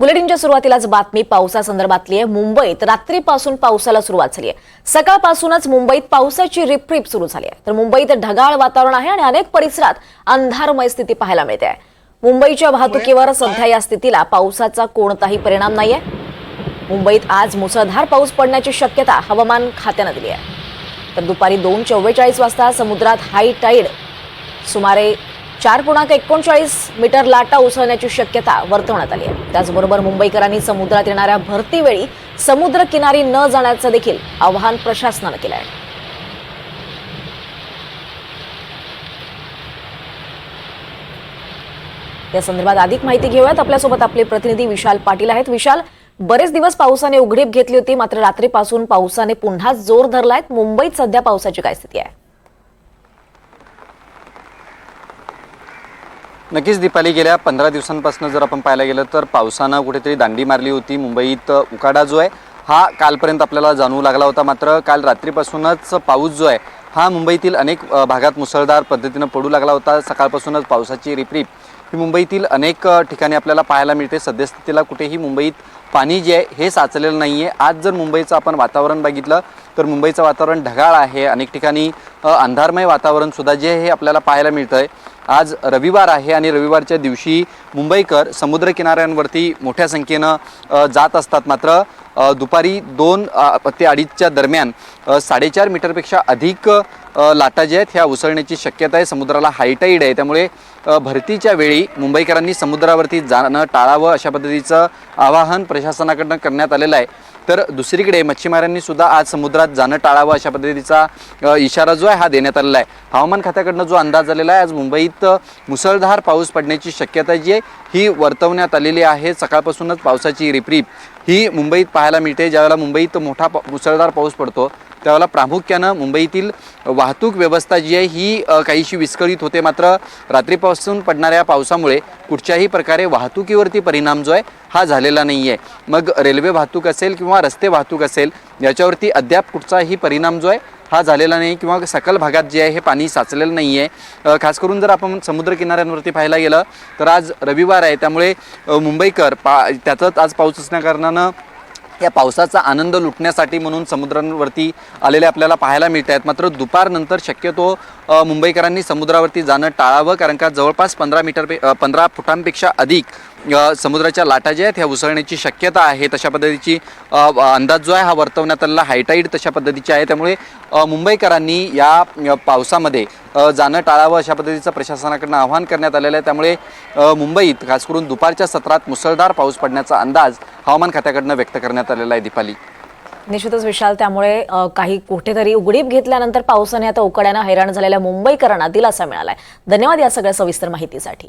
बुलेटिनच्या सुरुवातीलाच बातमी पावसासंदर्भातली आहे. मुंबईत रात्रीपासून पावसाला सुरुवात झाली आहे. सकाळपासूनच मुंबईत पावसाची रिपरिप सुरू झाली आहे. तर मुंबईत ढगाळ वातावरण आहे आणि अनेक परिसरात अंधारमय स्थिती पाहायला मिळते आहे. मुंबईच्या वाहतुकीवर सध्या या स्थितीला पावसाचा कोणताही परिणाम नाहीये. मुंबईत आज मुसळधार पाऊस पडण्याची शक्यता हवामान खात्यानं दिली आहे. तर दुपारी दोन चव्वेचाळीस वाजता समुद्रात हाय टाईड सुमारे चार पूर्णांक एकोणचाळीस मीटर लाटा उसळण्याची शक्यता वर्तवण्यात आली आहे. त्याचबरोबर मुंबईकरांनी समुद्रात येणाऱ्या भरतीवेळी समुद्र किनारी न जाण्याचं देखील आवाहन प्रशासनानं केलं आहे. या संदर्भात अधिक माहिती घेऊयात. आपल्यासोबत आपले प्रतिनिधी विशाल पाटील आहेत. विशाल बरेच दिवस पावसाने उघडीप घेतली होती मात्र रात्रीपासून पावसाने पुन्हा जोर धरलाय. मुंबईत सध्या पावसाची काय स्थिती आहे? नक्कीच दीपाली गेल्या पंधरा दिवसांपासून जर आपण पाहायला गेलं तर पावसानं कुठेतरी दांडी मारली होती. मुंबईत उकाडा जो आहे हा कालपर्यंत आपल्याला जाणवू लागला होता. मात्र काल रात्रीपासूनच पाऊस जो आहे हा मुंबईतील अनेक भागात मुसळधार पद्धतीनं पडू लागला होता. सकाळपासूनच पावसाची रिपरिप ही मुंबईतील अनेक ठिकाणी आपल्याला पाहायला मिळते. सद्यस्थितीला कुठेही मुंबईत पाणी जे आहे हे साचलेलं नाही आहे आज जर मुंबईचं आपण वातावरण बघितलं तर मुंबईचं वातावरण ढगाळ आहे. अनेक ठिकाणी अंधारमय वातावरणसुद्धा जे आहे हे आपल्याला पाहायला मिळतं आहे आज रविवार आहे आणि रविवारच्या दिवशी मुंबईकर समुद्रकिनाऱ्यांवरती मोठ्या संख्येनं जात असतात. मात्र दुपारी दोन ते अडीचच्या दरम्यान साडेचार मीटरपेक्षा अधिक लाटा ज्या आहेत. ह्या उसळण्याची शक्यता आहे. समुद्राला हायटाईड आहे. त्यामुळे भरतीच्या वेळी मुंबईकरांनी समुद्रावरती जाणं टाळावं अशा पद्धतीचं आवाहन प्रशासनाकडनं करण्यात आलेलं आहे. तर दुसरीकडे मच्छीमारांनी सुद्धा आज समुद्रात जाणं टाळावं अशा पद्धतीचा इशारा जो आहे हा देण्यात आलेला आहे. हवामान खात्याकडनं जो अंदाज आलेला आहे आज मुंबईत मुसळधार पाऊस पडण्याची शक्यता जी आहे ही वर्तवण्यात आलेली आहे. सकाळपासूनच पावसाची रिपरीप ही मुंबईत पाहायला मिळते ज्यावेळेला मुंबईत मोठा पा मुसळधार पाऊस पडतो. त्यावेळेला प्रामुख्यानं मुंबईतील वाहतूक व्यवस्था जी आहे ही काहीशी विस्कळीत होते. मात्र रात्रीपासून पडणाऱ्या पावसामुळे कुठच्याही प्रकारे वाहतुकीवरती परिणाम जो आहे हा झालेला नाही आहे मग रेल्वे वाहतूक असेल किंवा रस्ते वाहतूक असेल याच्यावरती अद्याप कुठचाही परिणाम जो आहे हा झालेला नाही किंवा सकल भागात जे आहे हे पाणी साचलेलं नाही आहे खास करून जर आपण समुद्रकिनाऱ्यांवरती पाहायला गेलं तर आज रविवार आहे. त्यामुळे मुंबईकर पा त्यातच आज पाऊस असण्याकारणानं या पावसाचा आनंद लुटण्यासाठी म्हणून समुद्रांवरती आलेले आपल्याला पाहायला मिळत आहेत. मात्र दुपारनंतर शक्यतो मुंबईकरांनी समुद्रावरती जाणं टाळावं कारण का जवळपास पंधरा मीटर पे पंधरा फुटांपेक्षा अधिक समुद्राच्या लाटा ज्या आहेत ह्या उसळण्याची शक्यता आहे. तशा पद्धतीची अंदाज जो आहे हा वर्तवण्यात आलेला हायटाईड तशा पद्धतीची आहे. त्यामुळे मुंबईकरांनी या पावसामध्ये जाणं टाळावं अशा पद्धतीचं प्रशासनाकडनं आवाहन करण्यात आलेलं आहे. त्यामुळे मुंबईत खास करून दुपारच्या सत्रात मुसळधार पाऊस पडण्याचा अंदाज हवामान खात्याकडनं व्यक्त करण्यात आलेला आहे दीपाली. निश्चितच विशाल त्यामुळे काही कुठेतरी उघडीप घेतल्यानंतर पावसाने आता उकड्यानं हैराण झालेल्या मुंबईकरांना दिलासा मिळालाय धन्यवाद या सगळ्या सविस्तर माहितीसाठी.